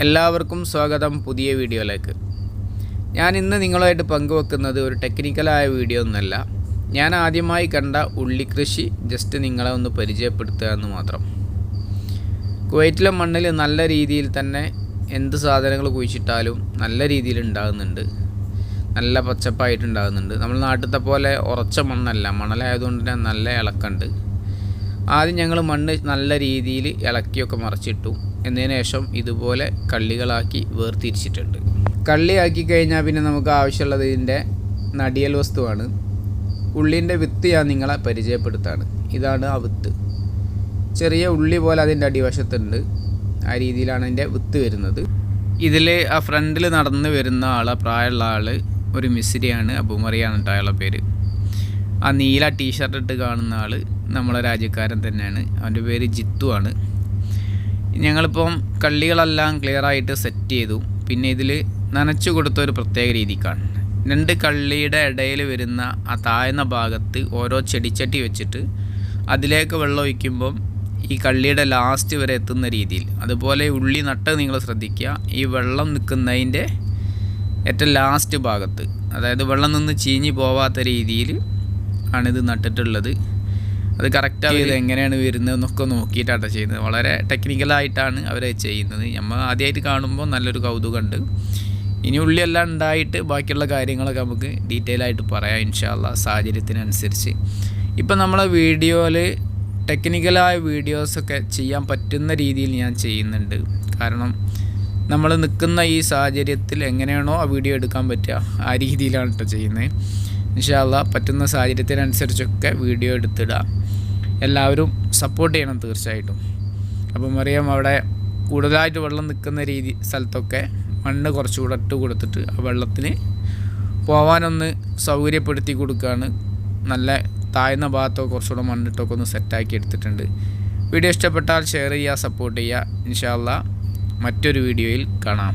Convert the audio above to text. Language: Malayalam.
എല്ലാവർക്കും സ്വാഗതം പുതിയ വീഡിയോയിലേക്ക്. ഞാൻ ഇന്ന് നിങ്ങളുമായിട്ട് പങ്കുവെക്കുന്നത് ഒരു ടെക്നിക്കലായ വീഡിയോ ഒന്നല്ല. ഞാൻ ആദ്യമായി കണ്ട ഉള്ളി കൃഷി ജസ്റ്റ് നിങ്ങളെ ഒന്ന് പരിചയപ്പെടുത്തുക എന്ന് മാത്രം. കുവൈറ്റിലെ മണ്ണിൽ നല്ല രീതിയിൽ തന്നെ എന്ത് സാധനങ്ങൾ കുഴിച്ചിട്ടാലും നല്ല രീതിയിൽ ഉണ്ടാകുന്നുണ്ട്. നല്ല പച്ചപ്പായിട്ടുണ്ടാകുന്നുണ്ട് നമ്മൾ നാട്ടിലത്തെ പോലെ ഉറച്ച മണ്ണല്ല. മണലായതുകൊണ്ട് തന്നെ നല്ല ഇളക്കമുണ്ട് ആദ്യം ഞങ്ങൾ മണ്ണ് നല്ല രീതിയിൽ ഇളക്കിയൊക്കെ മറച്ചിട്ടു. എന്നതിന് ശേഷം ഇതുപോലെ കള്ളികളാക്കി വേർതിരിച്ചിട്ടുണ്ട്. കള്ളിയാക്കി കഴിഞ്ഞാൽ പിന്നെ നമുക്ക് ആവശ്യമുള്ളത് ഇതിന്റെ നടിയൽ വസ്തുവാണ്. ഉള്ളിന്റെ വിത്ത് ഞാൻ നിങ്ങളെ പരിചയപ്പെടുത്താണ്. ഇതാണ് ആ വിത്ത്. ചെറിയ ഉള്ളി പോലെ അതിന്റെ അടിവശത്തുണ്ട്. ആ രീതിയിലാണ് അതിന്റെ വിത്ത് വരുന്നത്. ഇതിൽ ആ ഫ്രണ്ടിൽ നടന്ന് വരുന്ന ആൾ ആ പ്രായമുള്ള ആൾ ഒരു മിസ്രിയാണ് അബുമറിയാണ് കേട്ടോ അയാളുടെ പേര്. ആ നീല ടീഷർട്ട് ഇട്ട് കാണുന്ന ആൾ നമ്മളെ രാജ്യക്കാരൻ തന്നെയാണ്. അവന്റെ പേര് ജിത്തു ആണ്. ഞങ്ങളിപ്പം കള്ളികളെല്ലാം ക്ലിയർ ആയിട്ട് സെറ്റ് ചെയ്തു. പിന്നെ ഇതിൽ നനച്ചു കൊടുത്ത ഒരു പ്രത്യേക രീതി രീതിക്കാണ്. രണ്ട് കള്ളിയുടെ ഇടയിൽ വരുന്ന ആ താഴ്ന്ന ഭാഗത്ത് ഓരോ ചെടിച്ചട്ടി വെച്ചിട്ട് അതിലേക്ക് വെള്ളം ഒഴിക്കുമ്പം ഈ കള്ളിയുടെ ലാസ്റ്റ് വരെ എത്തുന്ന രീതിയിൽ. അതുപോലെ ഉള്ളി നട്ട് നിങ്ങൾ ശ്രദ്ധിക്കുക. ഈ വെള്ളം നിൽക്കുന്നതിന്റെ ഏറ്റവും ലാസ്റ്റ് ഭാഗത്ത്. അതായത് വെള്ളം നിന്ന് ചീഞ്ഞ് പോവാത്ത രീതിയിൽ ആണിത് നട്ടിട്ടുള്ളത്. അത് കറക്റ്റ് ഇത് എങ്ങനെയാണ് വരുന്നതെന്നൊക്കെ നോക്കിയിട്ടാണ് ചെയ്യുന്നത്. വളരെ ടെക്നിക്കലായിട്ടാണ് അവർ ചെയ്യുന്നത്. നമ്മൾ ആദ്യമായിട്ട് കാണുമ്പോൾ നല്ലൊരു കൗതുകമുണ്ട്. ഇനി ഉള്ളിയെല്ലാം ഉണ്ടായിട്ട് ബാക്കിയുള്ള കാര്യങ്ങളൊക്കെ നമുക്ക് ഡീറ്റെയിൽ ആയിട്ട് പറയാം ഇൻഷാല്ല സാഹചര്യത്തിനനുസരിച്ച്. ഇപ്പം നമ്മളെ വീഡിയോയിൽ ടെക്നിക്കലായ വീഡിയോസൊക്കെ ചെയ്യാൻ പറ്റുന്ന രീതിയിൽ ഞാൻ ചെയ്യുന്നുണ്ട്. കാരണം നമ്മൾ നിൽക്കുന്ന ഈ സാഹചര്യത്തിൽ എങ്ങനെയാണോ ആ വീഡിയോ എടുക്കാൻ പറ്റുക ആ രീതിയിലാണ് കേട്ടോ ചെയ്യുന്നത്. ഇൻഷാല്ല പറ്റുന്ന സാഹചര്യത്തിനനുസരിച്ചൊക്കെ വീഡിയോ എടുത്തിടുക. എല്ലാവരും സപ്പോർട്ട് ചെയ്യണം തീർച്ചയായിട്ടും. അപ്പം അറിയാം അവിടെ കൂടുതലായിട്ട് വെള്ളം നിൽക്കുന്ന രീതി സ്ഥലത്തൊക്കെ മണ്ണ് കുറച്ചുകൂടെ ഇട്ട് കൊടുത്തിട്ട് ആ വെള്ളത്തിന് പോവാനൊന്ന് സൗകര്യപ്പെടുത്തി കൊടുക്കുകയാണ് നല്ല താഴ്ന്ന ഭാഗത്തൊക്കെ കുറച്ചുകൂടെ മണ്ണിട്ടൊക്കെ ഒന്ന് സെറ്റാക്കി എടുത്തിട്ടുണ്ട്. വീഡിയോ ഇഷ്ടപ്പെട്ടാൽ ഷെയർ ചെയ്യുക സപ്പോർട്ട് ചെയ്യുക. ഇൻഷാല്ല മറ്റൊരു വീഡിയോയിൽ കാണാം.